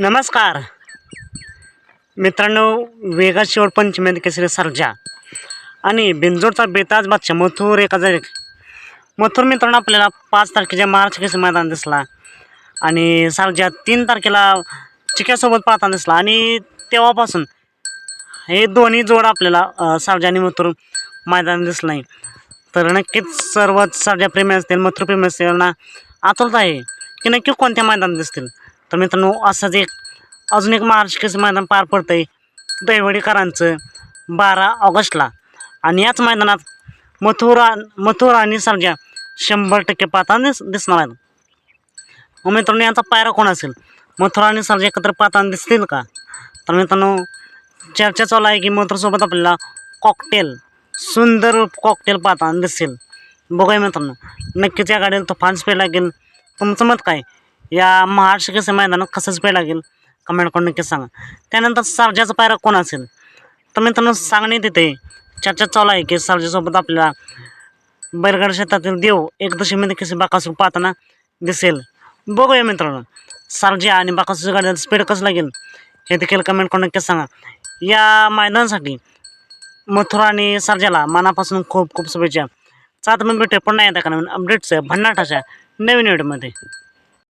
नमस्कार. मित्रांनो वेगा शेवट पंचमी केसरी सर्जा. आणि बिंजोडचा बेताज बादशाह मथुर एका एक. मथुर मित्रांनो आपल्याला पाच तारखेच्या मार्च केस मैदान दिसला. आणि सर्जा तीन तारखेला चिक्यासोबत पाहताना दिसला. आणि तेव्हापासून हे दोन्ही जोड आपल्याला अ, सर्जा आणि मथुर मैदान दिसलं नाही तर नक्कीच सर्वच सर्जा प्रेमी असतील मथुर प्रेमी असतील ना आतुरता आहे की नक्की कोणत्या मैदान दिसतील? तर मित्रांनो असंच एक अजून एक महाराष्ट्र मैदान पार पडतं आहे दैवडीकरांचं बारा ऑगस्टला. आणि याच मैदानात मथुरा मथुरा आणि सर्जा शंभर टक्के पाताना दिस दिसणार आहेत. मग मित्रांनो यांचा पायरा कोण असेल? मथुरा आणि सर्जा एकत्र पाहताना दिसतील का? तर मित्रांनो चर्चा चालू आहे की मथुरसोबत आपल्याला कॉकटेल सुंदर कॉकटेल पाताना दिसेल. बघूया मित्रांनो नक्कीच या गाडीला तो फान्स स्पीड लागेल. तुमचं मत काय? या महाराष्ट्र केसरी मैदानात कसं स्पीड लागेल. कमेंट करून नक्की सांगा. त्यानंतर सारजाचा पायरा कोण असेल? तर मित्रांनो सांगण्यात येते चर्चा चालू आहे की सर्जासोबत आपल्याला बैलगाड शेतातील देव एकदशीमध्ये कसे बाकासूर पाहताना दिसेल. बघूया मित्रांनो सर्जा आणि बाकासूरच्या गाडीला स्पीड कसं लागेल हे देखील कमेंट करून नक्की सांगा. या मैदानासाठी मथुरा आणि सर्जाला मनापासून खूप खूप शुभेच्छा. सात मिनिट भेटू पण नाही येता का नवीन अपडेट्स भन्नाटाच्या नवीन व्हिडिओमध्ये